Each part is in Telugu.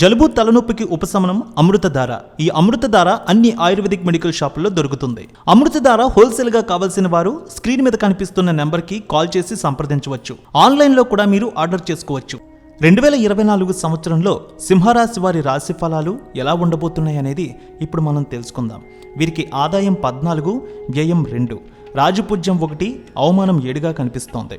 జలుబు తలనొప్పికి ఉపశమనం అమృతధార. ఈ అమృతధార అన్ని ఆయుర్వేదిక్ మెడికల్ షాపుల్లో దొరుకుతుంది. అమృతధార హోల్సేల్గా కావాల్సిన వారు స్క్రీన్ మీద కనిపిస్తున్న నెంబర్కి కాల్ చేసి సంప్రదించవచ్చు. ఆన్లైన్లో కూడా మీరు ఆర్డర్ చేసుకోవచ్చు. రెండు వేల ఇరవై నాలుగు సంవత్సరంలో సింహరాశి వారి రాశి ఫలాలు ఎలా ఉండబోతున్నాయి అనేది ఇప్పుడు మనం తెలుసుకుందాం. వీరికి ఆదాయం పద్నాలుగు వ్యయం రెండు. రాజపూజ్యం ఒకటి అవమానం ఏడుగా కనిపిస్తోంది.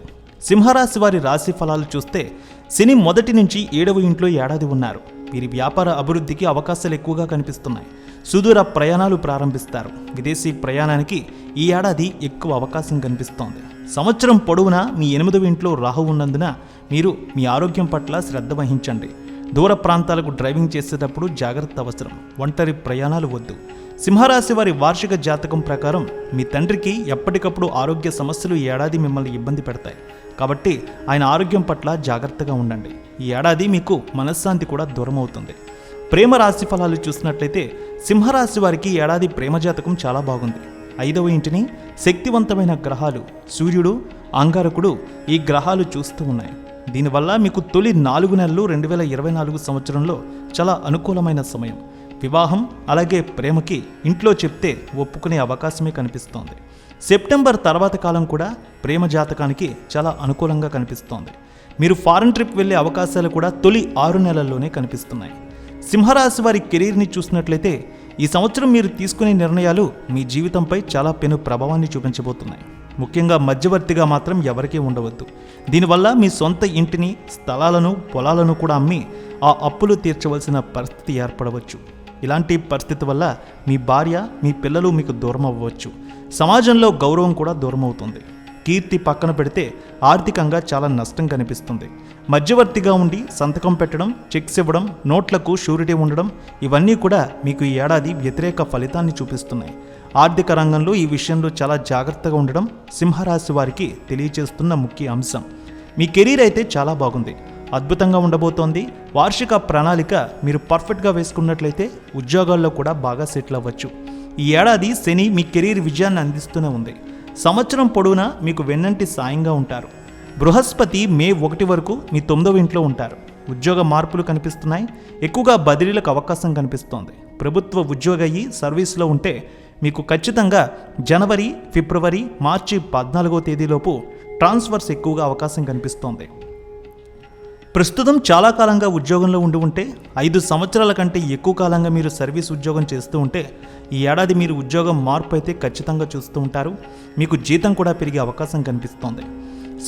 సింహరాశి వారి రాశి ఫలాలు చూస్తే శని మొదటి నుంచి ఏడవ ఇంట్లో ఏడాది ఉన్నారు. వీరి వ్యాపార అభివృద్ధికి అవకాశాలు ఎక్కువగా కనిపిస్తున్నాయి. సుదూర ప్రయాణాలు ప్రారంభిస్తారు. విదేశీ ప్రయాణానికి ఈ ఏడాది ఎక్కువ అవకాశం కనిపిస్తోంది. సంవత్సరం పొడవునా మీ ఎనిమిదవ ఇంట్లో రాహు ఉన్నందున మీరు మీ ఆరోగ్యం పట్ల శ్రద్ధ వహించండి. దూర ప్రాంతాలకు డ్రైవింగ్ చేసేటప్పుడు జాగ్రత్త అవసరం. ఒంటరి ప్రయాణాలు వద్దు. సింహరాశి వారి వార్షిక జాతకం ప్రకారం మీ తండ్రికి ఎప్పటికప్పుడు ఆరోగ్య సమస్యలు ఈ ఏడాది మిమ్మల్ని ఇబ్బంది పెడతాయి. కాబట్టి ఆయన ఆరోగ్యం పట్ల జాగ్రత్తగా ఉండండి. ఈ ఏడాది మీకు మనశ్శాంతి కూడా దూరం అవుతుంది ప్రేమ రాశి ఫలాలు చూసినట్లయితే సింహరాశి వారికి ఏడాది ప్రేమ జాతకం చాలా బాగుంది. ఐదవ ఇంటిని శక్తివంతమైన గ్రహాలు సూర్యుడు అంగారకుడు ఈ గ్రహాలు చూస్తూ ఉన్నాయి. దీనివల్ల మీకు తొలి నాలుగు నెలలు రెండు వేల ఇరవై నాలుగు సంవత్సరంలో చాలా అనుకూలమైన సమయం. వివాహం అలాగే ప్రేమకి ఇంట్లో చెప్తే ఒప్పుకునే అవకాశమే కనిపిస్తోంది. సెప్టెంబర్ తర్వాత కాలం కూడా ప్రేమ జాతకానికి చాలా అనుకూలంగా కనిపిస్తోంది. మీరు ఫారెన్ ట్రిప్ వెళ్ళే అవకాశాలు కూడా తొలి ఆరు నెలల్లోనే కనిపిస్తున్నాయి. సింహరాశి వారి కెరీర్ని చూసినట్లయితే ఈ సంవత్సరం మీరు తీసుకునే నిర్ణయాలు మీ జీవితంపై చాలా పెను ప్రభావాన్ని చూపించబోతున్నాయి. ముఖ్యంగా మధ్యవర్తిగా మాత్రం ఎవరికీ ఉండవద్దు. దీనివల్ల మీ సొంత ఇంటిని స్థలాలను పొలాలను కూడా అమ్మి ఆ అప్పులు తీర్చవలసిన పరిస్థితి ఏర్పడవచ్చు. ఇలాంటి పరిస్థితి వల్ల మీ భార్య మీ పిల్లలు మీకు దూరం అవ్వవచ్చు సమాజంలో గౌరవం కూడా దూరం అవుతుంది. కీర్తి పక్కన పెడితే ఆర్థికంగా చాలా నష్టం కనిపిస్తుంది. మధ్యవర్తిగా ఉండి సంతకం పెట్టడం చెక్స్ ఇవ్వడం నోట్లకు షూరిటీ ఉండడం ఇవన్నీ కూడా మీకు ఈ ఏడాది వ్యతిరేక ఫలితాన్ని చూపిస్తున్నాయి. ఆర్థిక రంగంలో ఈ విషయంలో చాలా జాగ్రత్తగా ఉండడం సింహరాశి వారికి తెలియచేస్తున్న ముఖ్య అంశం. మీ కెరీర్ అయితే చాలా బాగుంది. అద్భుతంగా ఉండబోతోంది. వార్షిక ప్రణాళిక మీరు పర్ఫెక్ట్గా వేసుకున్నట్లయితే ఉద్యోగాల్లో కూడా బాగా సెటిల్ అవ్వచ్చు. ఈ ఏడాది శని మీ కెరీర్ విజయాన్ని అందిస్తూనే ఉంది. సంవత్సరం పొడవునా మీకు వెన్నంటి సాయంగా ఉంటారు. బృహస్పతి మే ఒకటి వరకు మీ తొమ్మిదవ ఇంట్లో ఉంటారు. ఉద్యోగ మార్పులు కనిపిస్తున్నాయి. ఎక్కువగా బదిలీలకు అవకాశం కనిపిస్తోంది. ప్రభుత్వ ఉద్యోగ అయ్యి సర్వీస్లో ఉంటే మీకు ఖచ్చితంగా జనవరి ఫిబ్రవరి మార్చి పద్నాలుగో తేదీలోపు ట్రాన్స్ఫర్స్ ఎక్కువగా అవకాశం కనిపిస్తోంది. ప్రస్తుతం చాలా కాలంగా ఉద్యోగంలో ఉండి ఉంటే ఐదు సంవత్సరాల కంటే ఎక్కువ కాలంగా మీరు సర్వీస్ ఉద్యోగం చేస్తూ ఉంటే ఈ ఏడాది మీరు ఉద్యోగం మార్పు అయితే ఖచ్చితంగా చూస్తూ ఉంటారు. మీకు జీతం కూడా పెరిగే అవకాశం కనిపిస్తోంది.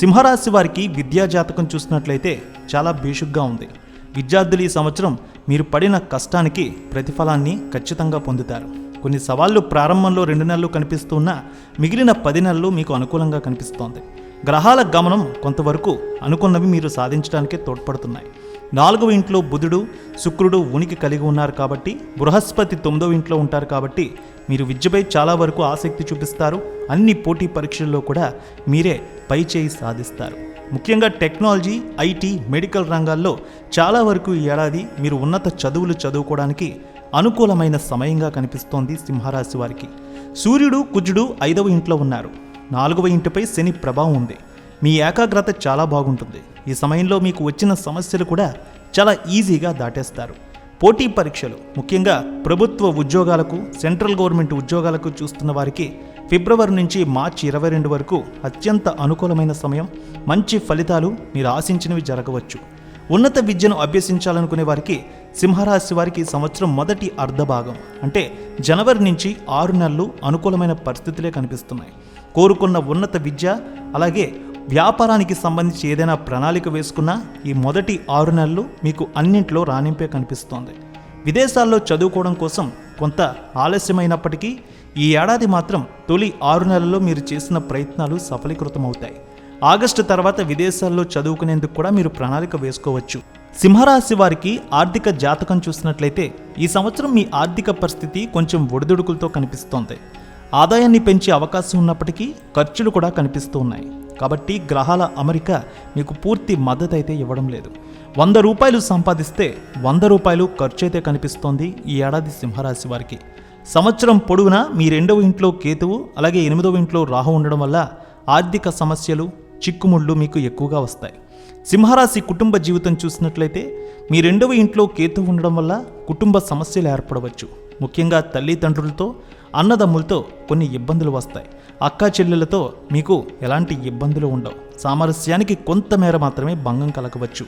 సింహరాశి వారికి విద్యా జాతకం చూసినట్లయితే చాలా బేషుగ్గా ఉంది. విద్యార్థులు ఈ సంవత్సరం మీరు పడిన కష్టానికి ప్రతిఫలాన్ని ఖచ్చితంగా పొందుతారు. కొన్ని సవాళ్ళు ప్రారంభంలో రెండు నెలలు కనిపిస్తున్నా మిగిలిన పది నెలలు మీకు అనుకూలంగా కనిపిస్తోంది. గ్రహాల గమనం కొంతవరకు అనుకున్నవి మీరు సాధించడానికే తోడ్పడుతున్నాయి. నాలుగవ ఇంట్లో బుధుడు శుక్రుడు ఉనికి కలిగి ఉన్నారు కాబట్టి బృహస్పతి తొమ్మిదవ ఇంట్లో ఉంటారు కాబట్టి మీరు విద్యపై చాలా వరకు ఆసక్తి చూపిస్తారు. అన్ని పోటీ పరీక్షల్లో కూడా మీరే పై చేయి సాధిస్తారు. ముఖ్యంగా టెక్నాలజీ ఐటీ మెడికల్ రంగాల్లో చాలా వరకు ఈ ఏడాది మీరు ఉన్నత చదువులు చదువుకోవడానికి అనుకూలమైన సమయంగా కనిపిస్తోంది సింహరాశి వారికి. సూర్యుడు కుజుడు ఐదవ ఇంట్లో ఉన్నారు. నాలుగవ ఇంటిపై శని ప్రభావం ఉంది. మీ ఏకాగ్రత చాలా బాగుంటుంది. ఈ సమయంలో మీకు వచ్చిన సమస్యలు కూడా చాలా ఈజీగా దాటేస్తారు. పోటీ పరీక్షలు ముఖ్యంగా ప్రభుత్వ ఉద్యోగాలకు సెంట్రల్ గవర్నమెంట్ ఉద్యోగాలకు చూస్తున్న వారికి ఫిబ్రవరి నుంచి మార్చి ఇరవై రెండు వరకు అత్యంత అనుకూలమైన సమయం మంచి ఫలితాలు మీరు ఆశించినవి జరగవచ్చు. ఉన్నత విద్యను అభ్యసించాలనుకునే వారికి సింహరాశి వారికి సంవత్సరం మొదటి అర్ధభాగం అంటే జనవరి నుంచి ఆరు నెలలు అనుకూలమైన పరిస్థితులే కనిపిస్తున్నాయి. కోరుకున్న ఉన్నత విద్య అలాగే వ్యాపారానికి సంబంధించి ఏదైనా ప్రణాళిక వేసుకున్నా ఈ మొదటి ఆరు నెలలు మీకు అన్నింటిలో రాణింపే కనిపిస్తోంది. విదేశాల్లో చదువుకోవడం కోసం కొంత ఆలస్యమైనప్పటికీ ఈ ఏడాది మాత్రం తొలి ఆరు నెలల్లో మీరు చేసిన ప్రయత్నాలు సఫలీకృతమవుతాయి. ఆగస్టు తర్వాత విదేశాల్లో చదువుకునేందుకు కూడా మీరు ప్రణాళిక వేసుకోవచ్చు. సింహరాశి వారికి ఆర్థిక జాతకం చూసినట్లయితే ఈ సంవత్సరం మీ ఆర్థిక పరిస్థితి కొంచెం ఒడిదుడుకులతో కనిపిస్తోంది. ఆదాయాన్ని పెంచే అవకాశం ఉన్నప్పటికీ ఖర్చులు కూడా కనిపిస్తూ ఉన్నాయి. కాబట్టి గ్రహాల అమరిక మీకు పూర్తి మద్దతు అయితే ఇవ్వడం లేదు. వంద రూపాయలు సంపాదిస్తే వంద రూపాయలు ఖర్చు అయితే కనిపిస్తోంది ఈ ఏడాది సింహరాశి వారికి. సంవత్సరం పొడవునా మీ రెండవ ఇంట్లో కేతువు అలాగే ఎనిమిదవ ఇంట్లో రాహు ఉండడం వల్ల ఆర్థిక సమస్యలు చిక్కుముళ్ళు మీకు ఎక్కువగా వస్తాయి. సింహరాశి కుటుంబ జీవితం చూసినట్లయితే మీ రెండవ ఇంట్లో కేతు ఉండడం వల్ల కుటుంబ సమస్యలు ఏర్పడవచ్చు. ముఖ్యంగా తల్లిదండ్రులతో అన్నదమ్ములతో కొన్ని ఇబ్బందులు వస్తాయి. అక్కా చెల్లెలతో మీకు ఎలాంటి ఇబ్బందులు ఉండవు. సామరస్యానికి కొంతమేర మాత్రమే భంగం కలగవచ్చు.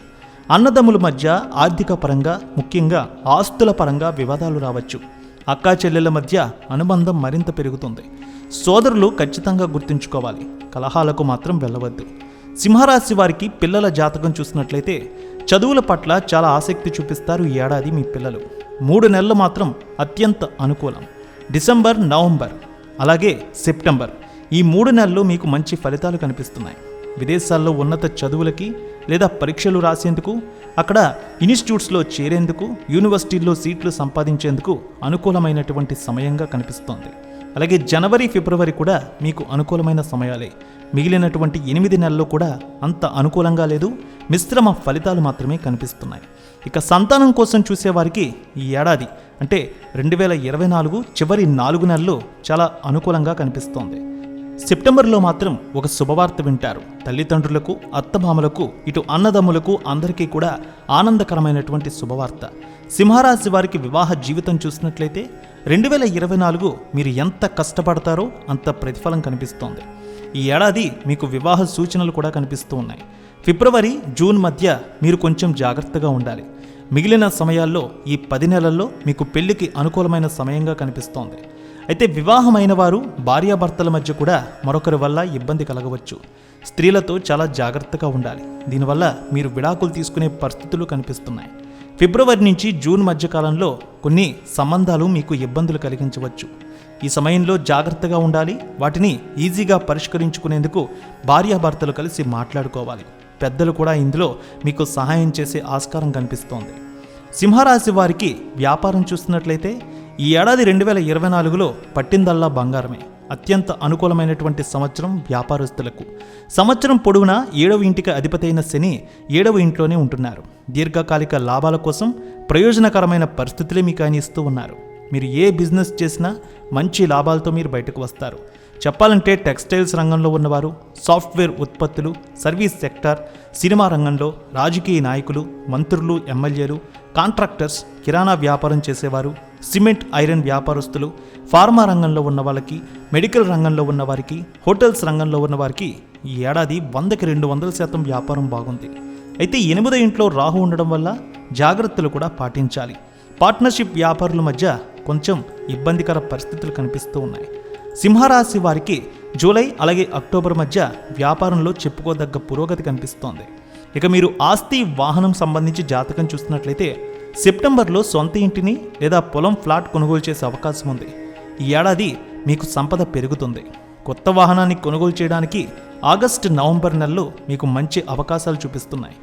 అన్నదమ్ముల మధ్య ఆర్థిక పరంగా ముఖ్యంగా ఆస్తుల పరంగా వివాదాలు రావచ్చు. అక్కా చెల్లెల మధ్య అనుబంధం మరింత పెరుగుతుంది. సోదరులు ఖచ్చితంగా గుర్తుంచుకోవాలి. కలహాలకు మాత్రం వెళ్ళవద్దు. సింహరాశి వారికి పిల్లల జాతకం చూసినట్లయితే చదువుల పట్ల చాలా ఆసక్తి చూపిస్తారు ఈ ఏడాది మీ పిల్లలు. మూడు నెలలు మాత్రం అత్యంత అనుకూలం. డిసెంబర్ నవంబర్ అలాగే సెప్టెంబర్. ఈ మూడు నెలలు మీకు మంచి ఫలితాలు కనిపిస్తున్నాయి. విదేశాల్లో ఉన్నత చదువులకి లేదా పరీక్షలు రాసేందుకు అక్కడ ఇన్స్టిట్యూట్స్లో చేరేందుకు యూనివర్సిటీల్లో సీట్లు సంపాదించేందుకు అనుకూలమైనటువంటి సమయంగా కనిపిస్తోంది. అలాగే జనవరి ఫిబ్రవరి కూడా మీకు అనుకూలమైన సమయాలే. మిగిలినటువంటి ఎనిమిది నెలల్లో కూడా అంత అనుకూలంగా లేదు. మిశ్రమ ఫలితాలు మాత్రమే కనిపిస్తున్నాయి. ఇక సంతానం కోసం చూసేవారికి ఈ ఏడాది అంటే రెండు వేల ఇరవై నాలుగు చివరి నాలుగు నెలలు చాలా అనుకూలంగా కనిపిస్తోంది. సెప్టెంబర్లో మాత్రం ఒక శుభవార్త వింటారు. తల్లిదండ్రులకు అత్తమామలకు ఇటు అన్నదమ్ములకు అందరికీ కూడా ఆనందకరమైనటువంటి శుభవార్త. సింహరాశి వారికి వివాహ జీవితం చూసినట్లయితే రెండు వేల ఇరవై నాలుగు మీరు ఎంత కష్టపడతారో అంత ప్రతిఫలం కనిపిస్తోంది. ఈ ఏడాది మీకు వివాహ సూచనలు కూడా కనిపిస్తూ ఉన్నాయి. ఫిబ్రవరి జూన్ మధ్య మీరు కొంచెం జాగ్రత్తగా ఉండాలి. మిగిలిన సమయాల్లో ఈ పది నెలల్లో మీకు పెళ్ళికి అనుకూలమైన సమయంగా కనిపిస్తోంది. అయితే వివాహమైన వారు భార్యాభర్తల మధ్య కూడా మరొకరి వల్ల ఇబ్బంది కలగవచ్చు. స్త్రీలతో చాలా జాగ్రత్తగా ఉండాలి. దీనివల్ల మీరు విడాకులు తీసుకునే పరిస్థితులు కనిపిస్తున్నాయి. ఫిబ్రవరి నుంచి జూన్ మధ్యకాలంలో కొన్ని సంబంధాలు మీకు ఇబ్బందులు కలిగించవచ్చు. ఈ సమయంలో జాగ్రత్తగా ఉండాలి వాటిని ఈజీగా పరిష్కరించుకునేందుకు భార్యాభర్తలు కలిసి మాట్లాడుకోవాలి. పెద్దలు కూడా ఇందులో మీకు సహాయం చేసే ఆస్కారం కనిపిస్తోంది. సింహరాశి వారికి వ్యాపారం చూస్తున్నట్లయితే ఈ ఏడాది రెండు వేల ఇరవై నాలుగులో పట్టిందల్లా బంగారమే. అత్యంత అనుకూలమైనటువంటి సంవత్సరం వ్యాపారస్తులకు. సంవత్సరం పొడవునా ఏడవ ఇంటికి అధిపతి అయిన శని ఏడవ ఇంట్లోనే ఉంటున్నారు. దీర్ఘకాలిక లాభాల కోసం ప్రయోజనకరమైన పరిస్థితులే మీకు ఆయన ఇస్తూ ఉన్నారు. మీరు ఏ బిజినెస్ చేసినా మంచి లాభాలతో మీరు బయటకు వస్తారు. చెప్పాలంటే టెక్స్టైల్స్ రంగంలో ఉన్నవారు సాఫ్ట్వేర్ ఉత్పత్తులు సర్వీస్ సెక్టార్ సినిమా రంగంలో రాజకీయ నాయకులు మంత్రులు ఎమ్మెల్యేలు కాంట్రాక్టర్స్ కిరాణా వ్యాపారం చేసేవారు సిమెంట్ ఐరన్ వ్యాపారస్తులు ఫార్మా రంగంలో ఉన్న వాళ్ళకి మెడికల్ రంగంలో ఉన్న వారికి హోటల్స్ రంగంలో ఉన్న వారికి ఈ ఏడాది వందకి రెండు వందల శాతం వ్యాపారం బాగుంది. అయితే ఎనిమిదో ఇంట్లో రాహు ఉండడం వల్ల జాగ్రత్తలు కూడా పాటించాలి. పార్ట్నర్షిప్ వ్యాపారుల మధ్య కొంచెం ఇబ్బందికర పరిస్థితులు కనిపిస్తూ ఉన్నాయి. సింహరాశి వారికి జూలై అలాగే అక్టోబర్ మధ్య వ్యాపారంలో చెప్పుకోదగ్గ పురోగతి కనిపిస్తోంది. ఇక మీరు ఆస్తి వాహనం సంబంధించి జాతకం చూస్తున్నట్లయితే సెప్టెంబర్లో సొంత ఇంటిని లేదా పొలం ఫ్లాట్ కొనుగోలు చేసే అవకాశం ఉంది. ఈ ఏడాది మీకు సంపద పెరుగుతుంది. కొత్త వాహనాన్ని కొనుగోలు చేయడానికి ఆగస్టు నవంబర్ నెలలు మీకు మంచి అవకాశాలు చూపిస్తున్నాయి.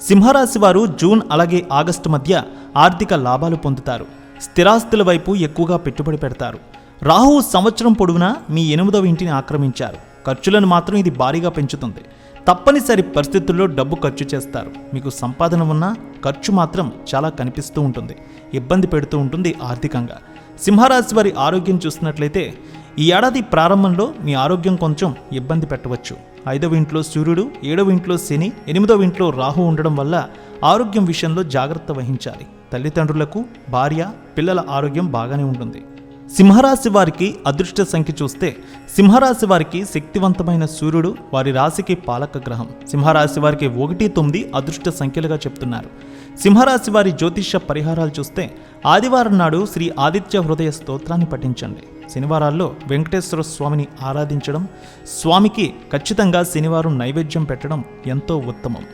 సింహరాశి వారు జూన్ అలాగే ఆగస్టు మధ్య ఆర్థిక లాభాలు పొందుతారు. స్థిరాస్తుల వైపు ఎక్కువగా పెట్టుబడి పెడతారు. రాహు సంవత్సరం పొడవునా మీ ఎనిమిదవ ఇంటిని ఆక్రమించారు. ఖర్చులను మాత్రం ఇది భారీగా పెంచుతుంది. తప్పనిసరి పరిస్థితుల్లో డబ్బు ఖర్చు చేస్తారు. మీకు సంపాదన ఉన్నా ఖర్చు మాత్రం చాలా కనిపిస్తూ ఉంటుంది. ఇబ్బంది పెడుతూ ఉంటుంది ఆర్థికంగా. సింహరాశి వారి ఆరోగ్యం చూసినట్లయితే ఈ ఏడాది ప్రారంభంలో మీ ఆరోగ్యం కొంచెం ఇబ్బంది పెట్టవచ్చు. ఐదవ ఇంట్లో సూర్యుడు ఏడవ ఇంట్లో శని ఎనిమిదవ ఇంట్లో రాహు ఉండడం వల్ల ఆరోగ్యం విషయంలో జాగ్రత్త వహించాలి. తల్లిదండ్రులకు భార్య పిల్లల ఆరోగ్యం బాగానే ఉంటుంది. సింహరాశి వారికి అదృష్ట సంఖ్య చూస్తే సింహరాశి వారికి శక్తివంతమైన సూర్యుడు వారి రాశికి పాలక గ్రహం. సింహరాశి వారికి ఒకటి తొమ్మిది అదృష్ట సంఖ్యలుగా చెప్తున్నారు. సింహరాశి వారి జ్యోతిష్య పరిహారాలు చూస్తే ఆదివారం నాడు శ్రీ ఆదిత్య హృదయ స్తోత్రాన్ని పఠించండి. శనివారాల్లో వెంకటేశ్వర స్వామిని ఆరాధించడం స్వామికి ఖచ్చితంగా శనివారం నైవేద్యం పెట్టడం ఎంతో ఉత్తమం.